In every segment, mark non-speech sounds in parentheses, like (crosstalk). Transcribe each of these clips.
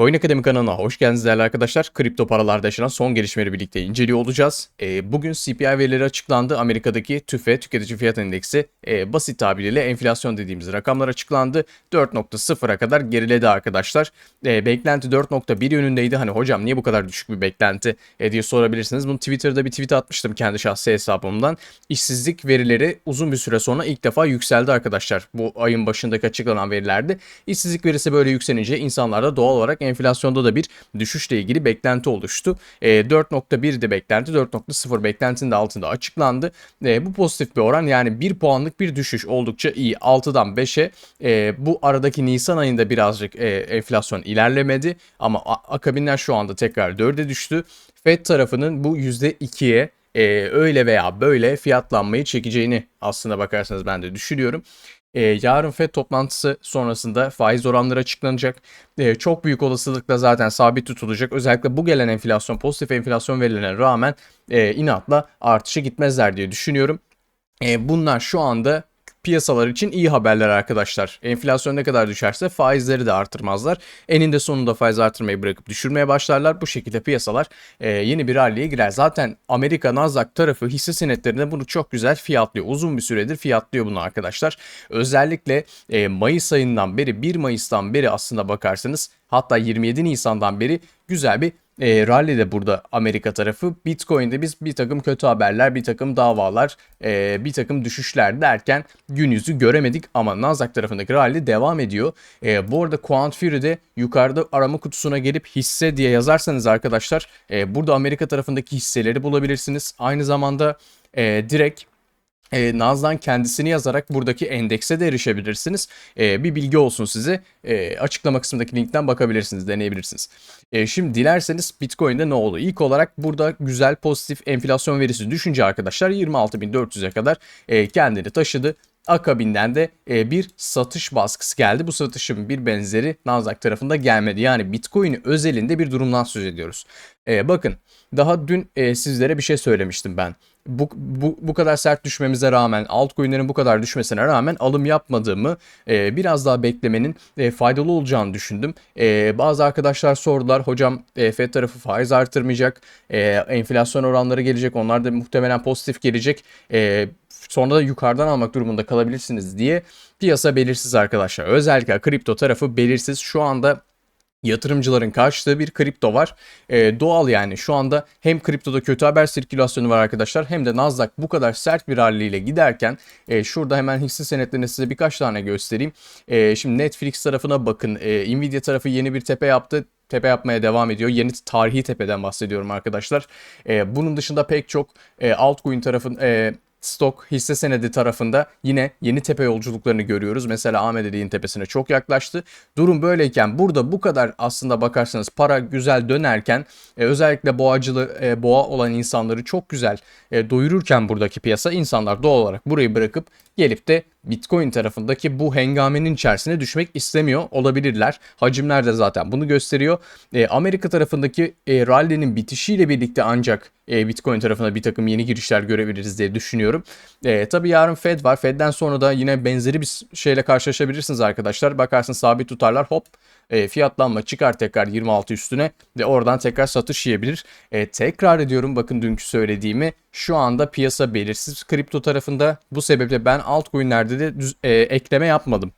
Coin Akademi kanalına hoş geldiniz değerli arkadaşlar. Kripto paralarda yaşanan son gelişmeleri birlikte inceliyor olacağız. E, bugün CPI verileri açıklandı. Amerika'daki TÜFE, tüketici fiyat endeksi e, basit tabiriyle enflasyon dediğimiz rakamlar açıklandı. 4.0'a kadar geriledi arkadaşlar. E, beklenti 4.1 yönündeydi. Hani hocam niye bu kadar düşük bir beklenti e, diye sorabilirsiniz. Bunu Twitter'da bir tweet atmıştım kendi şahsi hesabımdan. İşsizlik verileri uzun bir süre sonra ilk defa yükseldi arkadaşlar. Bu ayın başındaki açıklanan verilerde. İşsizlik verisi böyle yükselince insanlarda doğal olarak enflasyonda da bir düşüşle ilgili beklenti oluştu. E, 4.1'di beklenti, 4.0 beklentinin de altında açıklandı. E, bu pozitif bir oran yani 1 puanlık bir düşüş oldukça iyi. 6'dan 5'e e, bu aradaki Nisan ayında birazcık e, enflasyon ilerlemedi ama akabinler şu anda tekrar 4'e düştü. Fed tarafının bu %2'ye e, öyle veya böyle fiyatlanmayı çekeceğini aslında bakarsanız ben de düşünüyorum. E, yarın FED toplantısı sonrasında faiz oranları açıklanacak. E, çok büyük olasılıkla zaten sabit tutulacak. Özellikle bu gelen enflasyon, pozitif enflasyon verilerine rağmen e, inatla artışa gitmezler diye düşünüyorum. E, bunlar şu anda piyasalar için iyi haberler arkadaşlar. Enflasyon ne kadar düşerse faizleri de artırmazlar. Eninde sonunda faiz artırmayı bırakıp düşürmeye başlarlar. Bu şekilde piyasalar e, yeni bir ralliye girer. Zaten Amerika Nasdaq tarafı hisse senetlerinde bunu çok güzel fiyatlıyor. Uzun bir süredir fiyatlıyor bunu arkadaşlar. Özellikle e, Mayıs ayından beri 1 Mayıs'tan beri aslında bakarsanız hatta 27 Nisan'dan beri güzel bir e, rally de burada Amerika tarafı. Bitcoin'de biz bir takım kötü haberler, bir takım davalar, e, bir takım düşüşler derken gün yüzü göremedik ama Nasdaq tarafındaki rally devam ediyor. E, bu arada Quant Fury'de yukarıda arama kutusuna gelip hisse diye yazarsanız arkadaşlar e, burada Amerika tarafındaki hisseleri bulabilirsiniz. Aynı zamanda e, direkt e, Naz'dan kendisini yazarak buradaki endekse de erişebilirsiniz. E, bir bilgi olsun size. E, açıklama kısmındaki linkten bakabilirsiniz, deneyebilirsiniz. E, şimdi dilerseniz Bitcoin'de ne oldu? İlk olarak burada güzel pozitif enflasyon verisi düşünce arkadaşlar 26.400'e kadar e, kendini taşıdı. Akabinden de e, bir satış baskısı geldi. Bu satışın bir benzeri Nasdaq tarafında gelmedi. Yani Bitcoin özelinde bir durumdan söz ediyoruz. E, bakın daha dün e, sizlere bir şey söylemiştim ben bu, bu, bu kadar sert düşmemize rağmen altcoin'lerin bu kadar düşmesine rağmen alım yapmadığımı e, biraz daha beklemenin e, faydalı olacağını düşündüm. E, bazı arkadaşlar sordular hocam e, FED tarafı faiz artırmayacak e, enflasyon oranları gelecek onlar da muhtemelen pozitif gelecek. E, sonra da yukarıdan almak durumunda kalabilirsiniz diye piyasa belirsiz arkadaşlar. Özellikle kripto tarafı belirsiz. Şu anda yatırımcıların karşıladığı bir kripto var. E, doğal yani şu anda hem kriptoda kötü haber sirkülasyonu var arkadaşlar hem de Nasdaq bu kadar sert bir haliyle giderken e, şurada hemen hisse senetlerini size birkaç tane göstereyim. E, şimdi Netflix tarafına bakın. E, Nvidia tarafı yeni bir tepe yaptı tepe yapmaya devam ediyor. Yeni tarihi tepeden bahsediyorum arkadaşlar. E, bunun dışında pek çok e, altcoin tarafın e, stok hisse senedi tarafında yine yeni tepe yolculuklarını görüyoruz. Mesela AMD'nin tepesine çok yaklaştı. Durum böyleyken burada bu kadar aslında bakarsanız para güzel dönerken e, özellikle boğacılı e, boğa olan insanları çok güzel e, doyururken buradaki piyasa insanlar doğal olarak burayı bırakıp gelip de Bitcoin tarafındaki bu hengamenin içerisine düşmek istemiyor olabilirler. Hacimler de zaten bunu gösteriyor. E, Amerika tarafındaki e, rally'nin bitişiyle birlikte ancak e, Bitcoin tarafına bir takım yeni girişler görebiliriz diye düşünüyorum. E, tabii yarın Fed var. Fed'den sonra da yine benzeri bir şeyle karşılaşabilirsiniz arkadaşlar. Bakarsın sabit tutarlar hop e, fiyatlanma çıkar tekrar 26 üstüne ve oradan tekrar satış yiyebilir. E, tekrar ediyorum bakın dünkü söylediğimi şu anda piyasa belirsiz kripto tarafında bu sebeple ben altcoin'lerde de düz, e, ekleme yapmadım.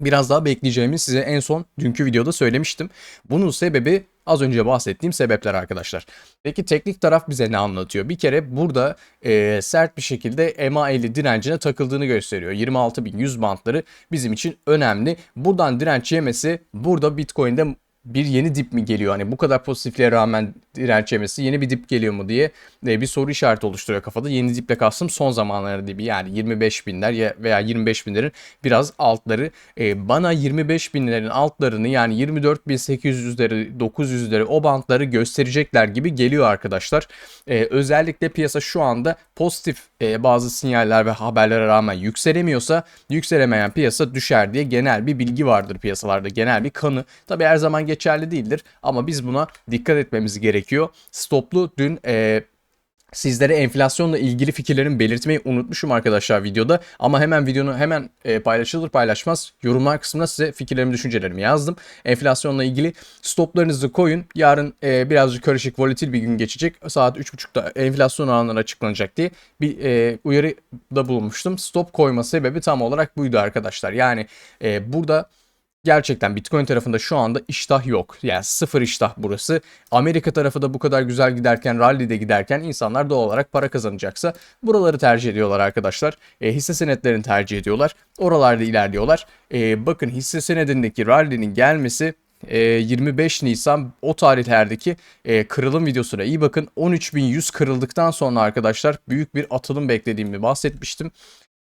Biraz daha bekleyeceğimi size en son dünkü videoda söylemiştim. Bunun sebebi Az önce bahsettiğim sebepler arkadaşlar. Peki teknik taraf bize ne anlatıyor? Bir kere burada e, sert bir şekilde MA50 direncine takıldığını gösteriyor. 26.100 bantları bizim için önemli. Buradan direnç yemesi burada Bitcoin'de bir yeni dip mi geliyor? Hani bu kadar pozitifliğe rağmen direnç yemesi yeni bir dip geliyor mu diye e, bir soru işareti oluşturuyor kafada. Yeni diple kastım son zamanları dibi yani 25 binler veya 25 binlerin biraz altları. E, bana 25 binlerin altlarını yani 24 bin 800'leri 900'leri o bantları gösterecekler gibi geliyor arkadaşlar. E, özellikle piyasa şu anda pozitif bazı sinyaller ve haberlere rağmen yükselemiyorsa yükselemeyen piyasa düşer diye genel bir bilgi vardır piyasalarda genel bir kanı. Tabi her zaman geçerli değildir ama biz buna dikkat etmemiz gerekiyor. Stoplu dün e, Sizlere enflasyonla ilgili fikirlerimi belirtmeyi unutmuşum arkadaşlar videoda. Ama hemen videonu hemen e, paylaşılır paylaşmaz yorumlar kısmına size fikirlerimi, düşüncelerimi yazdım. Enflasyonla ilgili stoplarınızı koyun. Yarın e, birazcık karışık, volatil bir gün geçecek. Saat 3.30'da enflasyon oranları açıklanacak diye bir e, uyarıda bulunmuştum. Stop koyma sebebi tam olarak buydu arkadaşlar. Yani e, burada gerçekten Bitcoin tarafında şu anda iştah yok. Yani sıfır iştah burası. Amerika tarafı da bu kadar güzel giderken, rally'de giderken insanlar doğal olarak para kazanacaksa buraları tercih ediyorlar arkadaşlar. E, hisse senetlerini tercih ediyorlar. Oralarda ilerliyorlar. E, bakın hisse senedindeki rally'nin gelmesi 25 Nisan o tarihlerdeki e, kırılım videosuna iyi bakın. 13.100 kırıldıktan sonra arkadaşlar büyük bir atılım beklediğimi bahsetmiştim.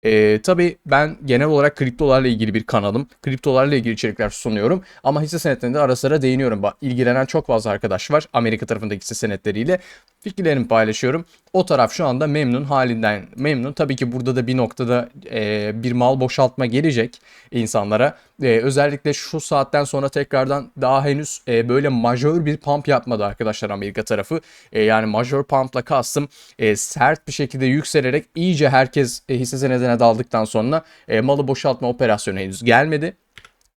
Ee, tabii ben genel olarak kriptolarla ilgili bir kanalım. Kriptolarla ilgili içerikler sunuyorum. Ama hisse senetlerinde ara sıra değiniyorum. İlgilenen çok fazla arkadaş var. Amerika tarafındaki hisse senetleriyle. Fikirlerimi paylaşıyorum. O taraf şu anda memnun halinden memnun. Tabii ki burada da bir noktada e, bir mal boşaltma gelecek insanlara. E, özellikle şu saatten sonra tekrardan daha henüz e, böyle majör bir pump yapmadı arkadaşlar Amerika tarafı. E, yani majör pumpla kastım e, sert bir şekilde yükselerek iyice herkes e, hisse senedine daldıktan sonra e, malı boşaltma operasyonu henüz gelmedi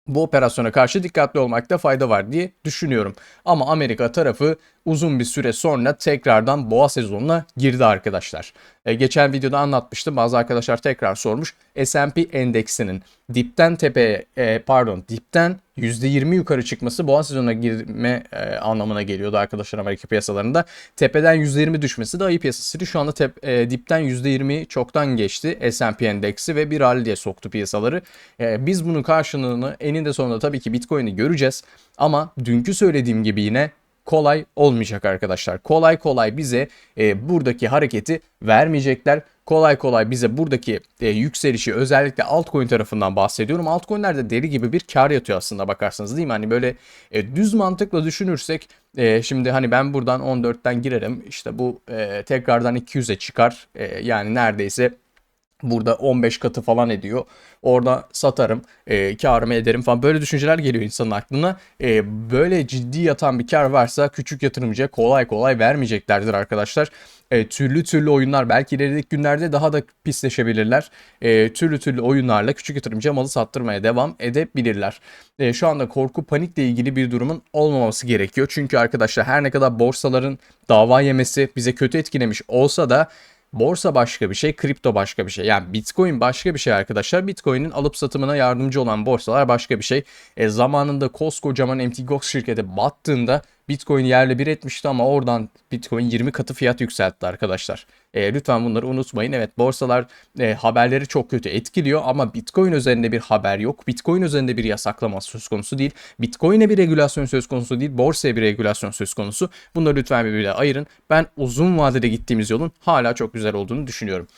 bu operasyona karşı dikkatli olmakta fayda var diye düşünüyorum. Ama Amerika tarafı uzun bir süre sonra tekrardan boğa sezonuna girdi arkadaşlar. E, geçen videoda anlatmıştım. Bazı arkadaşlar tekrar sormuş. S&P endeksinin dipten tepeye e, pardon dipten %20 yukarı çıkması boğa sezonuna girme e, anlamına geliyordu arkadaşlar Amerika piyasalarında. Tepeden %20 düşmesi de ayı piyasasıydı. Şu anda tep, e, dipten %20 çoktan geçti S&P endeksi ve bir rally diye soktu piyasaları. E, biz bunun karşılığını eninde sonunda tabii ki Bitcoin'i göreceğiz. Ama dünkü söylediğim gibi yine kolay olmayacak arkadaşlar. Kolay kolay bize e, buradaki hareketi vermeyecekler. Kolay kolay bize buradaki e, yükselişi özellikle altcoin tarafından bahsediyorum. Altcoin'lerde deli gibi bir kar yatıyor aslında bakarsanız değil mi? Hani böyle e, düz mantıkla düşünürsek e, şimdi hani ben buradan 14'ten girerim. İşte bu e, tekrardan 200'e çıkar. E, yani neredeyse Burada 15 katı falan ediyor. Orada satarım, e, karımı ederim falan. Böyle düşünceler geliyor insanın aklına. E, böyle ciddi yatan bir kar varsa küçük yatırımcıya kolay kolay vermeyeceklerdir arkadaşlar. E, türlü türlü oyunlar belki ilerideki günlerde daha da pisleşebilirler. E, türlü türlü oyunlarla küçük yatırımcıya malı sattırmaya devam edebilirler. E, şu anda korku panikle ilgili bir durumun olmaması gerekiyor. Çünkü arkadaşlar her ne kadar borsaların dava yemesi bize kötü etkilemiş olsa da Borsa başka bir şey, kripto başka bir şey. Yani Bitcoin başka bir şey arkadaşlar. Bitcoin'in alıp satımına yardımcı olan borsalar başka bir şey. E, zamanında koskocaman Mt. Gox şirketi battığında Bitcoin yerle bir etmişti ama oradan Bitcoin 20 katı fiyat yükseltti arkadaşlar. E, lütfen bunları unutmayın. Evet borsalar e, haberleri çok kötü etkiliyor ama Bitcoin üzerinde bir haber yok. Bitcoin üzerinde bir yasaklama söz konusu değil. Bitcoin'e bir regülasyon söz konusu değil. Borsaya bir regülasyon söz konusu. Bunları lütfen birbirine ayırın. Ben uzun vadede gittiğimiz yolun hala çok güzel olduğunu düşünüyorum.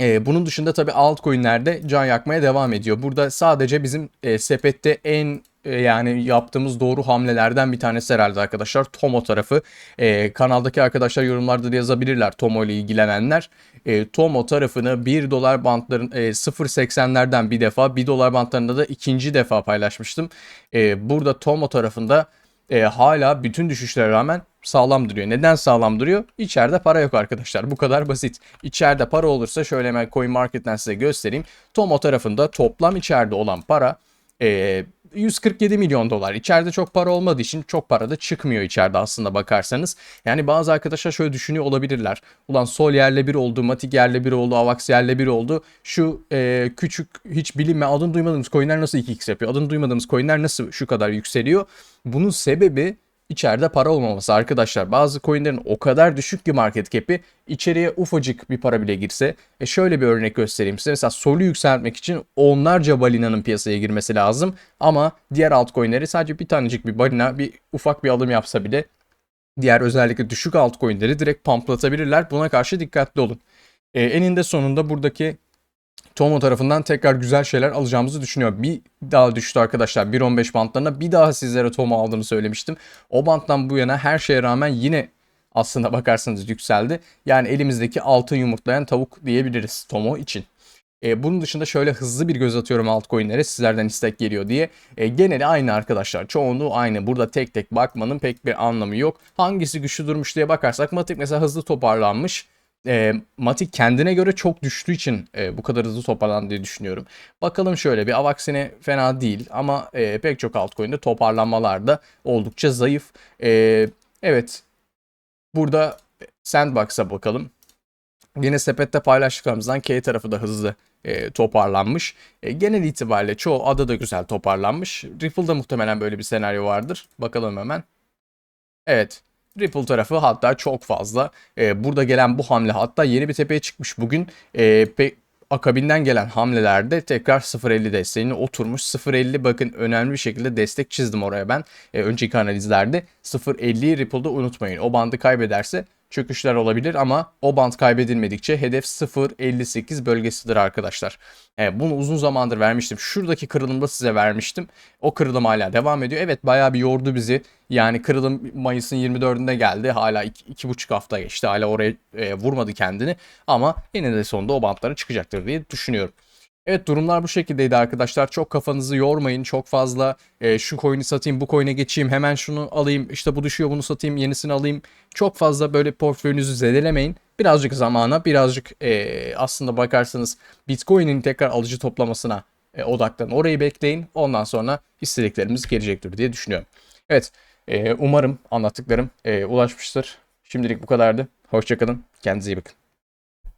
Ee, bunun dışında tabii altcoin'lerde can yakmaya devam ediyor. Burada sadece bizim e, sepette en e, yani yaptığımız doğru hamlelerden bir tanesi herhalde arkadaşlar. Tomo tarafı. E, kanaldaki arkadaşlar yorumlarda da yazabilirler Tomo ile ilgilenenler. E, Tomo tarafını 1 dolar bantların e, 0.80'lerden bir defa 1 dolar bantlarında da ikinci defa paylaşmıştım. E, burada Tomo tarafında e, hala bütün düşüşlere rağmen sağlam duruyor. Neden sağlam duruyor? İçeride para yok arkadaşlar. Bu kadar basit. İçeride para olursa şöyle hemen Coin Market'ten size göstereyim. Tomo tarafında toplam içeride olan para e, 147 milyon dolar. İçeride çok para olmadığı için çok para da çıkmıyor içeride aslında bakarsanız. Yani bazı arkadaşlar şöyle düşünüyor olabilirler. Ulan Sol yerle bir oldu, Matic yerle bir oldu, Avax yerle bir oldu. Şu e, küçük hiç bilinme adını duymadığımız coinler nasıl 2x yapıyor? Adını duymadığımız coinler nasıl şu kadar yükseliyor? Bunun sebebi içeride para olmaması arkadaşlar. Bazı coinlerin o kadar düşük ki market cap'i içeriye ufacık bir para bile girse. E şöyle bir örnek göstereyim size. Mesela Sol'u yükseltmek için onlarca balinanın piyasaya girmesi lazım. Ama diğer altcoin'leri sadece bir tanecik bir balina bir ufak bir alım yapsa bile diğer özellikle düşük altcoin'leri direkt pamplatabilirler. Buna karşı dikkatli olun. E, eninde sonunda buradaki Tomo tarafından tekrar güzel şeyler alacağımızı düşünüyorum. Bir daha düştü arkadaşlar 1.15 bantlarına. Bir daha sizlere Tomo aldığını söylemiştim. O banttan bu yana her şeye rağmen yine aslında (laughs) bakarsanız yükseldi. Yani elimizdeki altın yumurtlayan tavuk diyebiliriz Tomo için. E, bunun dışında şöyle hızlı bir göz atıyorum altcoin'lere sizlerden istek geliyor diye. E, geneli aynı arkadaşlar. Çoğunluğu aynı. Burada tek tek bakmanın pek bir anlamı yok. Hangisi güçlü durmuş diye bakarsak Matic mesela hızlı toparlanmış. E, Matic kendine göre çok düştüğü için e, bu kadar hızlı toparlandı diye düşünüyorum. Bakalım şöyle bir Avaxine fena değil ama e, pek çok altcoin'de toparlanmalar da oldukça zayıf. E, evet burada Sandbox'a bakalım. Yine sepette paylaştıklarımızdan K tarafı da hızlı e, toparlanmış. E, genel itibariyle çoğu ada da güzel toparlanmış. Ripple'da muhtemelen böyle bir senaryo vardır. Bakalım hemen. Evet. Ripple tarafı hatta çok fazla. E, burada gelen bu hamle hatta yeni bir tepeye çıkmış bugün. E, pe- akabinden gelen hamlelerde tekrar 0.50 desteğine oturmuş. 0.50 bakın önemli bir şekilde destek çizdim oraya ben. E, önceki analizlerde 0.50'yi Ripple'da unutmayın. O bandı kaybederse çöküşler olabilir ama o band kaybedilmedikçe hedef 0.58 bölgesidir arkadaşlar. E, bunu uzun zamandır vermiştim. Şuradaki kırılımda size vermiştim. O kırılım hala devam ediyor. Evet bayağı bir yordu bizi. Yani kırılım Mayıs'ın 24'ünde geldi. Hala 2,5 hafta geçti. Hala oraya e, vurmadı kendini. Ama yine de sonunda o bantlara çıkacaktır diye düşünüyorum. Evet durumlar bu şekildeydi arkadaşlar. Çok kafanızı yormayın. Çok fazla e, şu coin'i satayım, bu coin'e geçeyim, hemen şunu alayım, işte bu düşüyor bunu satayım, yenisini alayım. Çok fazla böyle portföyünüzü zedelemeyin. Birazcık zamana, birazcık e, aslında bakarsanız Bitcoin'in tekrar alıcı toplamasına e, odaklanın. Orayı bekleyin. Ondan sonra istediklerimiz gelecektir diye düşünüyorum. Evet e, umarım anlattıklarım e, ulaşmıştır. Şimdilik bu kadardı. Hoşçakalın. Kendinize iyi bakın.